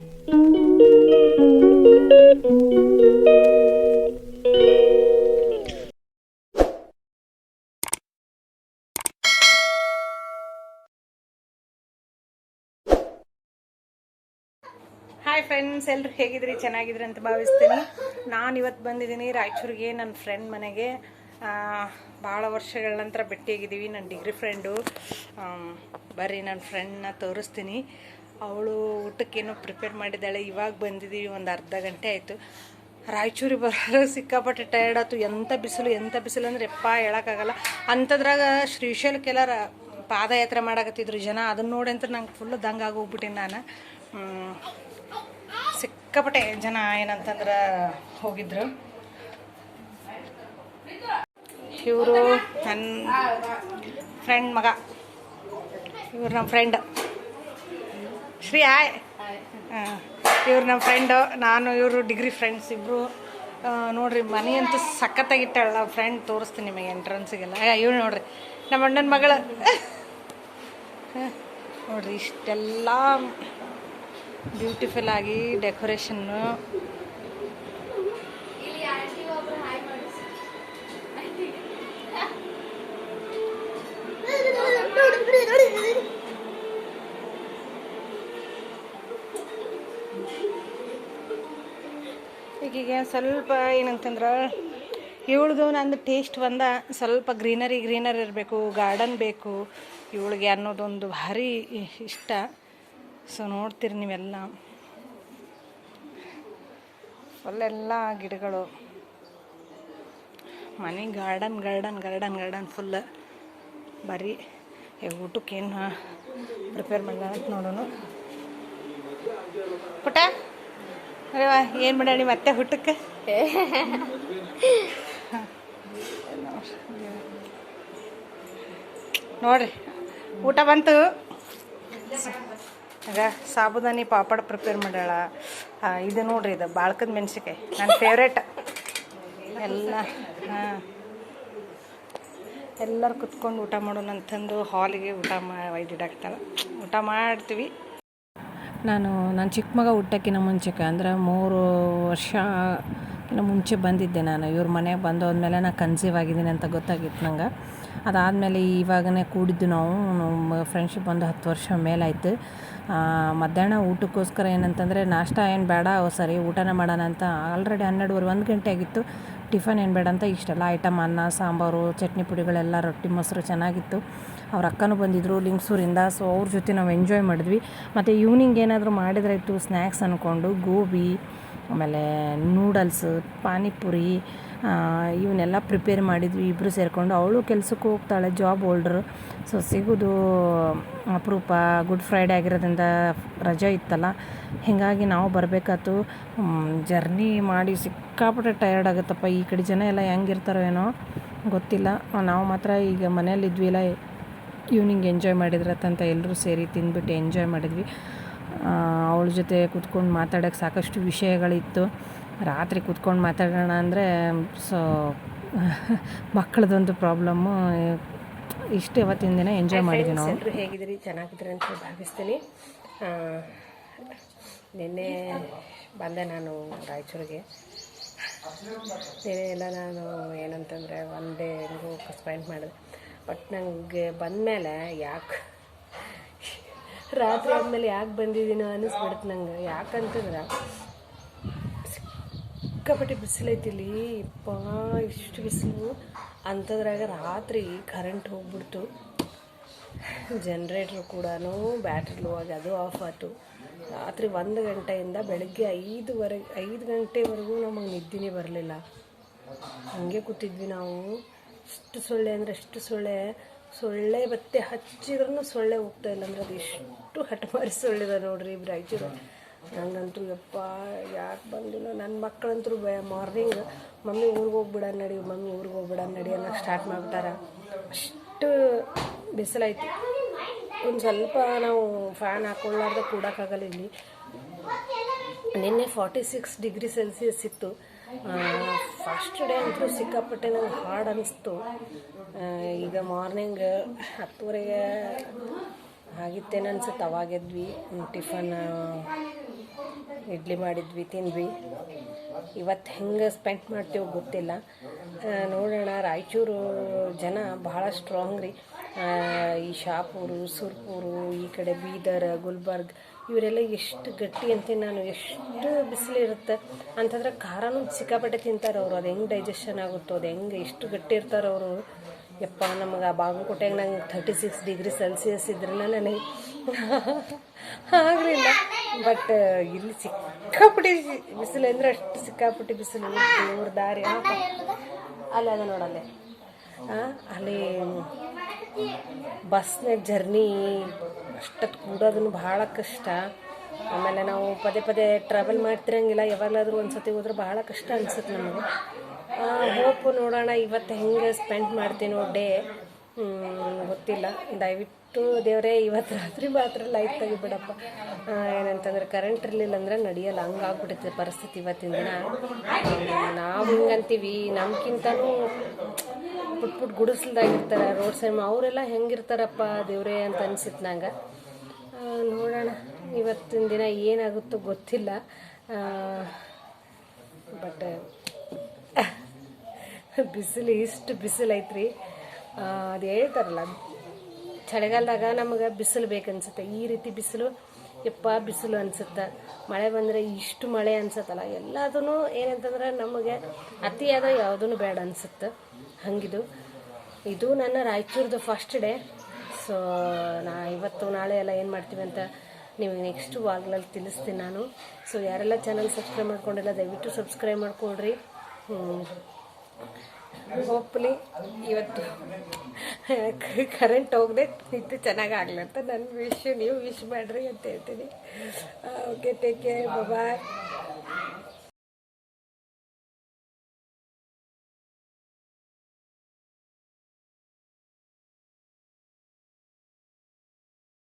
Hi friends ಎಲ್ಲರೂ ಹೇಗಿದ್ರಿ? ಚೆನ್ನಾಗಿದ್ರಿ ಅಂತ ಭಾವಿಸ್ತೀನಿ. ನಾನು ಇವತ್ತು ಬಂದಿದ್ದೀನಿ ರಾಯಚೂರಿಗೆ ನನ್ನ ಫ್ರೆಂಡ್ ಮನೆಗೆ. ಭಾಳ ವರ್ಷಗಳ ನಂತರ ಭೇಟಿಯಾಗಿದ್ದೀವಿ ನನ್ನ ಡಿಗ್ರಿ ಫ್ರೆಂಡು ಬರ್ರಿ ನನ್ನ ಫ್ರೆಂಡ್ನ ತೋರಿಸ್ತೀನಿ. ಅವಳು ಊಟಕ್ಕೇನೋ ಪ್ರಿಪೇರ್ ಮಾಡಿದ್ದಾಳೆ, ಇವಾಗ ಬಂದಿದ್ದೀವಿ ಒಂದು ಅರ್ಧ ಗಂಟೆ ಆಯಿತು. ರಾಯಚೂರಿಗೆ ಬರೋರು ಸಿಕ್ಕಾಪಟ್ಟೆ ಟಯರ್ಡ್ ಆಯ್ತು. ಎಂಥ ಬಿಸಿಲು ಎಂಥ ಬಿಸಿಲು ಅಂದ್ರೆ ಎಪ್ಪ ಹೇಳೋಕ್ಕಾಗಲ್ಲ. ಅಂಥದ್ರಾಗ ಶ್ರೀಶೈಲಕ್ಕೆಲ್ಲ ಪಾದಯಾತ್ರೆ ಮಾಡಕತ್ತಿದ್ರು ಜನ. ಅದನ್ನ ನೋಡಿ ಅಂತ ನಂಗೆ ಫುಲ್ ದಂಗ ಆಗೋಗ್ಬಿಟ್ಟಿನಿ ನಾನು. ಸಿಕ್ಕಾಪಟ್ಟೆ ಜನ ಏನಂತಂದ್ರೆ ಹೋಗಿದ್ರು. ಇವರು ನನ್ನ ಫ್ರೆಂಡ್ ಮಗ. ಇವ್ರು ನಮ್ಮ ಫ್ರೆಂಡ್ ಶ್ರೀ ಹಾಯ್ ಇವ್ರು ನಮ್ಮ ಫ್ರೆಂಡು ನಾನು ಇವರು ಡಿಗ್ರಿ ಫ್ರೆಂಡ್ಸ್ ಇಬ್ಬರು ನೋಡ್ರಿ ಮನೆ ಅಂತೂ ಸಖತ್ತಾಗಿಟ್ಟಾಳ ನಮ್ಮ ಫ್ರೆಂಡ್ ತೋರಿಸ್ತೀನಿ ನಿಮಗೆ ಎಂಟ್ರೆನ್ಸಿಗೆಲ್ಲ ಇವ್ರು ನೋಡ್ರಿ ನಮ್ಮ ಅಣ್ಣನ ಮಗಳು. ಹ, ನೋಡ್ರಿ ಇಷ್ಟೆಲ್ಲ ಬ್ಯೂಟಿಫುಲ್ ಆಗಿ ಡೆಕೋರೇಷನ್ನು ಈಗೀಗ ಸ್ವಲ್ಪ ಏನಂತಂದ್ರೆ ಇವಳ್ದು ನಂದು ಟೇಸ್ಟ್ ಬಂದ ಸ್ವಲ್ಪ ಗ್ರೀನರಿ ಗ್ರೀನರಿ ಇರಬೇಕು ಗಾರ್ಡನ್ ಬೇಕು. ಇವಳಿಗೆ ಅನ್ನೋದೊಂದು ಭಾರಿ ಇಷ್ಟ. ಸೊ ನೋಡ್ತೀರಿ ನೀವೆಲ್ಲ. ಫುಲ್ಲೆಲ್ಲ ಗಿಡಗಳು. ಮನೆ garden garden garden garden full ಬರೀ ಊಟಕ್ಕೇನು ಪ್ರಿಪೇರ್ ಮಾಡೋಣ ನೋಡೋಣ ಪುಟ? ಏನ್ ಮಾಡ್ಯಾಳಿ ಮತ್ತೆ ಊಟಕ್ಕೆ? ನೋಡ್ರಿ, ಊಟ ಬಂತು. ಈಗ ಸಾಬುದಾನಿ ಪಾಪಡ್ ಪ್ರಿಪೇರ್ ಮಾಡ್ಯಾಳ. ಇದು ನೋಡ್ರಿ ಇದು ಬಾಳ್ಕದ ಮೆಣಸಿಕಾಯಿ ನನ್ನ ಫೇವ್ರೇಟ್ ಎಲ್ಲ, ಹಾಂ. ಎಲ್ಲರೂ ಕುತ್ಕೊಂಡು ಊಟ ಮಾಡೋಣ ಅಂತಂದು ಹಾಲಿಗೆ ಊಟ ಮಾ ಊಟ ಮಾಡ್ತೀವಿ. ನಾನು, ನನ್ನ ಚಿಕ್ಕ ಮಗ ಹುಟ್ಟಕ್ಕಿಂತ ಮುಂಚೆಗೆ ಅಂದ್ರೆ ಮೂರು ವರ್ಷಕ್ಕಿಂತ ಮುಂಚೆ ಬಂದಿದ್ದೆ ನಾನು. ಇವ್ರ ಮನೆಗೆ ಬಂದು ಹೋದ್ಮೇಲೆ ನಾನು ಕನ್ಸೀವ್ ಆಗಿದ್ದೀನಿ ಅಂತ ಗೊತ್ತಾಗಿತ್ತು ನಂಗೆ. ಅದಾದಮೇಲೆ ಇವಾಗನೇ ಕೂಡಿದ್ದು ನಾವು ಫ್ರೆಂಡ್ಶಿಪ್ ಒಂದು ಹತ್ತು ವರ್ಷ ಮೇಲಾಯಿತು. ಮಧ್ಯಾಹ್ನ ಊಟಕ್ಕೋಸ್ಕರ ಏನಂತಂದರೆ, ನಾಷ್ಟ ಏನು ಬೇಡ ಸರಿ ಊಟನೇ ಮಾಡೋಣ ಅಂತ ಆಲ್ರೆಡಿ ಹನ್ನೆರಡುವರೆ, ಒಂದು ಗಂಟೆ ಆಗಿತ್ತು. ಟಿಫನ್ ಏನು ಬೇಡ ಅಂತ ಇಷ್ಟೆಲ್ಲ. ಐಟಮ್ ಅನ್ನ, ಸಾಂಬಾರು, ಚಟ್ನಿ ಪುಡಿಗಳೆಲ್ಲ ರೊಟ್ಟಿ, ಮೊಸರು ಚೆನ್ನಾಗಿತ್ತು. ಅವ್ರ ಅಕ್ಕನೂ ಬಂದಿದ್ದರು ಲಿಂಗ್ಸೂರಿಂದ ಸೊ ಅವ್ರ ಜೊತೆ ನಾವು ಎಂಜಾಯ್ ಮಾಡಿದ್ವಿ. ಮತ್ತು ಈವ್ನಿಂಗ್ ಏನಾದರೂ ಮಾಡಿದ್ರಾಯ್ತು ಸ್ನ್ಯಾಕ್ಸ್ ಅಂದ್ಕೊಂಡು ಗೋಬಿ, ಆಮೇಲೆ ನೂಡಲ್ಸ್ ಪಾನಿಪುರಿ ಇವನ್ನೆಲ್ಲ ಪ್ರಿಪೇರ್ ಮಾಡಿದ್ವಿ ಇಬ್ಬರು ಸೇರಿಕೊಂಡು. ಅವಳು ಕೆಲಸಕ್ಕೆ ಹೋಗ್ತಾಳೆ ಜಾಬ್ ಹೋಲ್ಡ್ರು ಸೊ ಸಿಗೋದು ಅಪರೂಪ ಗುಡ್ ಫ್ರೈಡೇ ಆಗಿರೋದ್ರಿಂದ ರಜೆ ಇತ್ತಲ್ಲ. ಹೀಗಾಗಿ ನಾವು ಬರಬೇಕಾಯ್ತು ಜರ್ನಿ ಮಾಡಿ ಸಿಕ್ಕಾಪಟ್ಟೆ ಟಯರ್ಡ್ ಆಗುತ್ತಪ್ಪ. ಈ ಕಡೆ ಜನ ಎಲ್ಲ ಹೆಂಗಿರ್ತಾರೋ ಏನೋ ಗೊತ್ತಿಲ್ಲ. ನಾವು ಮಾತ್ರ ಈಗ ಮನೇಲಿದ್ವಿ ಇಲ್ಲ ಈವ್ನಿಂಗ್ ಎಂಜಾಯ್ ಮಾಡಿದ್ರತ್ತಂತ ಎಲ್ಲರೂ ಸೇರಿ ತಿಂದ್ಬಿಟ್ಟು ಎಂಜಾಯ್ ಮಾಡಿದ್ವಿ. ಅವಳ ಜೊತೆ ಕೂತ್ಕೊಂಡು ಮಾತಾಡೋಕ್ಕೆ ಸಾಕಷ್ಟು ವಿಷಯಗಳಿತ್ತು. ರಾತ್ರಿ ಕೂತ್ಕೊಂಡು ಮಾತಾಡೋಣ ಅಂದರೆ ಸೊ ಮಕ್ಕಳದೊಂದು ಪ್ರಾಬ್ಲಮ್ಮು ಇಷ್ಟು ಇವತ್ತಿನ ದಿನ ಎಂಜಾಯ್ ಮಾಡಿದ್ವಿ ನಾವು. ಎಲ್ಲರೂ ಹೇಗಿದ್ದೀರಿ? ಚೆನ್ನಾಗಿದ್ದೀರಿ ಅಂತ ಭಾವಿಸ್ತೀನಿ. ನಿನ್ನೆ ಬಂದೆ ನಾನು ರಾಯಚೂರಿಗೆ. ನಿನ್ನೆ ಎಲ್ಲ ನಾನು ಏನಂತಂದರೆ ಒನ್ ಡೇ ಹೆಂಗೂ ಸ್ಪೆಂಡ್ ಮಾಡಿದೆ. ಬಟ್ ನನಗೆ ಬಂದಮೇಲೆ ಯಾಕೆ ರಾತ್ರಿ ಆದಮೇಲೆ ಯಾಕೆ ಬಂದಿದ್ದೀನೋ ಅನ್ನಿಸ್ಬಿಡುತ್ತೆ ನಂಗೆ. ಯಾಕಂತಂದ್ರೆ ಸಿಕ್ಕಾಪಟ್ಟೆ ಬಿಸಿಲೈತಿಲ್ಲಿ. ಇಪ್ಪ ಇಷ್ಟು ಬಿಸಿಲು. ಅಂಥದ್ರಾಗ ರಾತ್ರಿ ಕರೆಂಟ್ ಹೋಗ್ಬಿಡ್ತು. ಜನ್ರೇಟ್ರ್ ಕೂಡ ಬ್ಯಾಟ್ರಿ ಲೋ ಆಗಿ ಅದು ಆಫ್ ಆಯಿತು. ರಾತ್ರಿ ಒಂದು ಗಂಟೆಯಿಂದ ಬೆಳಗ್ಗೆ ಐದುವರೆಗೆ ಐದು ಗಂಟೆವರೆಗೂ ನಮಗೆ ನಿದ್ದೆನೇ ಬರಲಿಲ್ಲ. ಹಂಗೆ ಕೂತಿದ್ವಿ ನಾವು. ಎಷ್ಟು ಸೊಳ್ಳೆ ಅಂದರೆ ಎಷ್ಟು ಸೊಳ್ಳೆ. ಸೊಳ್ಳೆ ಬತ್ತೆ ಹಚ್ಚಿದ್ರೂ ಸೊಳ್ಳೆ ಹೋಗ್ತಾ ಇಲ್ಲ ಅಂದ್ರೆ ಅದು ಎಷ್ಟು ಹಠಮಾರಿ ಸೊಳ್ಳೆದ ನೋಡ್ರಿ ರಾಯಚೂರು. ನಂಗಂತೂ ಯಪ್ಪ ಯಾಕೆ ಬಂದಿಲ್ಲ ನನ್ನ ಮಕ್ಕಳಂತೂ ಬೆ ಮಾರ್ನಿಂಗ್ ಮಮ್ಮಿ ಊರಿಗೆ ಹೋಗ್ಬಿಡ ನಡಿ, ಮಮ್ಮಿ ಊರಿಗೆ ಹೋಗ್ಬಿಡ ನಡಿ ಅನ್ನೋಕೆ ಸ್ಟಾರ್ಟ್ ಮಾಡ್ಬಿಟ್ಟಾರ. ಅಷ್ಟು ಬಿಸಿಲೈತಿ ಒಂದು ಸ್ವಲ್ಪ ನಾವು ಫ್ಯಾನ್ ಹಾಕೊಳ್ಳಾರ್ದೆ ಕೂಡಕ್ಕಾಗಲ್ಲ ಇಲ್ಲಿ. ನಿನ್ನೆ ಫಾರ್ಟಿ ಸಿಕ್ಸ್ ಡಿಗ್ರಿ ಸೆಲ್ಸಿಯಸ್ ಇತ್ತು ಫಸ್ಟ್ ಡೇ ಅಂತೂ ಸಿಕ್ಕಾಪಟ್ಟೆ ನಂಗೆ ಹಾರ್ಡ್ ಅನ್ನಿಸ್ತು ಈಗ ಮಾರ್ನಿಂಗ್ ಹತ್ತುವರೆಗೆ ಆಗಿತ್ತೇನು ಅನ್ಸುತ್ತೆ ಅವಾಗೆದ್ವಿ ಟಿಫನ್ ಇಡ್ಲಿ ಮಾಡಿದ್ವಿ, ತಿಂದ್ವಿ. ಇವತ್ತು ಹೆಂಗೆ ಸ್ಪೆಂಡ್ ಮಾಡ್ತೀವೋ ಗೊತ್ತಿಲ್ಲ. ನೋಡೋಣ, ರಾಯಚೂರು ಜನ ಬಹಳ ಸ್ಟ್ರಾಂಗ್ ರೀ. ಈ ಶಾಪೂರು, ಸುರ್ಪೂರು, ಈ ಕಡೆ ಬೀದರ್, ಗುಲ್ಬರ್ಗ್, ಇವರೆಲ್ಲ ಎಷ್ಟು ಗಟ್ಟಿ ಅಂತೀನಿ ನಾನು, ಎಷ್ಟು ಬಿಸಿಲಿರುತ್ತೆ. ಅಂತಂದ್ರೆ ಖಾರನೂ ಸಿಕ್ಕಾಪಟ್ಟೆ ತಿಂತಾರೆ ಅವರು. ಅದು ಹೆಂಗೆ ಡೈಜೆಷನ್ ಆಗುತ್ತೋ, ಅದು ಹೆಂಗೆ ಎಷ್ಟು ಗಟ್ಟಿ ಇರ್ತಾರೆ ಅವರು. ಯಪ್ಪ, ನಮಗೆ ಆ ಬಾಗಲಕೋಟೆಗೆ ನಂಗೆ ತರ್ಟಿ ಸಿಕ್ಸ್ ಡಿಗ್ರಿ ಸೆಲ್ಸಿಯಸ್ ಇದ್ರಲ್ಲ ನನಗೆ. ಆಗಲಿಲ್ಲ ಬಟ್ ಇಲ್ಲಿ ಸಿಕ್ಕಾಪಟ್ಟಿ ಬಿಸಿಲು ಅಂದರೆ ಅಷ್ಟು ಸಿಕ್ಕಾಪಟ್ಟಿ ಬಿಸಿಲು ಇವ್ರ ದಾರಿ. ಅಲ್ಲೇ ಅದ ನೋಡಲ್ಲೇ ಅಲ್ಲಿ. ಬಸ್ನಾಗ ಜರ್ನಿ. ಅಷ್ಟೊತ್ತು ಕೂಡೋದನ್ನು ಭಾಳ ಕಷ್ಟ. ಆಮೇಲೆ ನಾವು ಪದೇ ಪದೇ ಟ್ರಾವೆಲ್ ಮಾಡ್ತಿರಂಗಿಲ್ಲ. ಯಾವಾಗಲಾದರೂ ಒಂದು ಸತಿ ಹೋದ್ರೆ ಭಾಳ ಕಷ್ಟ ಅನ್ಸುತ್ತೆ ನಮಗೆ. ಹೋಪು ನೋಡೋಣ. ಇವತ್ತು ಹೆಂಗೆ ಸ್ಪೆಂಡ್ ಮಾಡ್ತೀನೋ ಡೇ ಗೊತ್ತಿಲ್ಲ. ದಯವಿಟ್ಟು ದೇವರೇ ಇವತ್ತು ರಾತ್ರಿ ಮಾತ್ರ ಲೈಟ್ ತೆಗಿಬಿಡಪ್ಪ. ಏನಂತಂದ್ರೆ ಕರೆಂಟ್ ಇರಲಿಲ್ಲ ಅಂದ್ರೆ ನಡೆಯಲ್ಲ. ಆಗ್ಬಿಡುತ್ತೆ ಪರಿಸ್ಥಿತಿ ಇವತ್ತಿನ ದಿನ. ನಾವು ಹಿಂಗಂತೀವಿ ನಮ್ಗಿಂತನೂ ಪುಟ್ ಪುಟ್ ಗುಡಿಸ್ಲ್ದಾಗಿರ್ತಾರೆ ರೋಡ್ ಸೈಮ್ ಅವರೆಲ್ಲ ಹೆಂಗಿರ್ತಾರಪ್ಪ ದೇವರೇ ಅಂತ ಅನ್ಸಿತ್ತು ನಂಗೆ. ನೋಡೋಣ. ಇವತ್ತಿನ ದಿನ ಏನಾಗುತ್ತೋ ಗೊತ್ತಿಲ್ಲ. ಬಟ್ ಬಿಸಿಲು ಇಷ್ಟು ಬಿಸಿಲು ಐತ್ರಿ ಆ, ಅದು ಹೇಳ್ತಾರಲ್ಲ, ಚಳಿಗಾಲದಾಗ ನಮಗೆ ಬಿಸಿಲು ಬೇಕನ್ಸುತ್ತೆ. ಈ ರೀತಿ ಬಿಸಿಲು ಎಪ್ಪ ಬಿಸಿಲು ಅನಿಸುತ್ತೆ. ಮಳೆ ಬಂದರೆ ಇಷ್ಟು ಮಳೆ ಅನ್ಸತ್ತಲ್ಲ ಎಲ್ಲದೂ ಏನಂತಂದ್ರೆ ನಮಗೆ ಅತಿಯಾದ ಯಾವುದೂ ಬೇಡ ಅನಿಸುತ್ತೆ. ಹಂಗಿದು. ಇದು ನನ್ನ ರಾಯಚೂರ್ದು ಫಸ್ಟ್ ಡೇ ಸೊ ನಾ ಇವತ್ತು ನಾಳೆ ಎಲ್ಲ ಏನು ಮಾಡ್ತೀವಿ ಅಂತ ನಿಮಗೆ ನೆಕ್ಸ್ಟ್ ವಾಗ್ಲಲ್ಲಿ ತಿಳಿಸ್ತೀನಿ ನಾನು. ಸೊ ಯಾರೆಲ್ಲ ಚಾನಲ್ ಸಬ್ಸ್ಕ್ರೈಬ್ ಮಾಡ್ಕೊಂಡಿಲ್ಲ, ದಯವಿಟ್ಟು ಸಬ್ಸ್ಕ್ರೈಬ್ ಮಾಡ್ಕೊಳ್ರಿ. ಹೋಪ್ಲಿ ಇವತ್ತು ಕರೆಂಟ್ ಹೋಗದೆ ನಿಂತು ಚೆನ್ನಾಗಿ ಆಗಲಿ ಅಂತ ನನ್ನ ವಿಶ್ ನೀವು ವಿಶ್ ಮಾಡಿರಿ ಅಂತ ಹೇಳ್ತೀನಿ. Okay take care bye